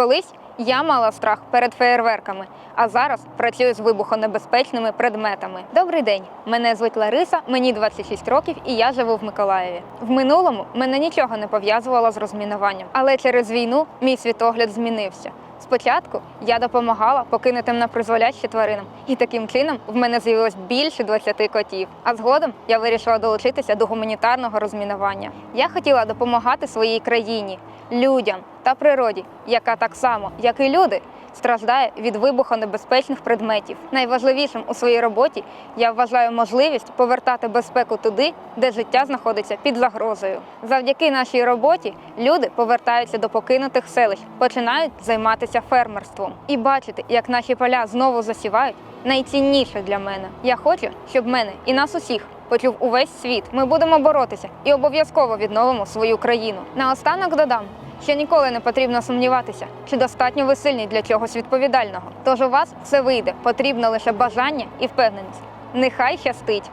Колись я мала страх перед феєрверками, а зараз працюю з вибухонебезпечними предметами. Добрий день, мене звуть Лариса, мені 26 років і я живу в Миколаєві. В минулому мене нічого не пов'язувало з розмінуванням, але через війну мій світогляд змінився. Спочатку я допомагала покинутим на призволяще тваринам, і таким чином в мене з'явилось більше 20 котів. А згодом я вирішила долучитися до гуманітарного розмінування. Я хотіла допомагати своїй країні, людям та природі, яка так само, як і люди, страждає від вибухонебезпечних предметів. Найважливішим у своїй роботі я вважаю можливість повертати безпеку туди, де життя знаходиться під загрозою. Завдяки нашій роботі люди повертаються до покинутих селищ, починають займатися фермерством. І бачити, як наші поля знову засівають, найцінніше для мене. Я хочу, щоб мене і нас усіх почув увесь світ. Ми будемо боротися і обов'язково відновимо свою країну. Наостанок додам. Що ніколи не потрібно сумніватися, чи достатньо ви сильні для чогось відповідального. Тож у вас все вийде, потрібно лише бажання і впевненість. Нехай щастить!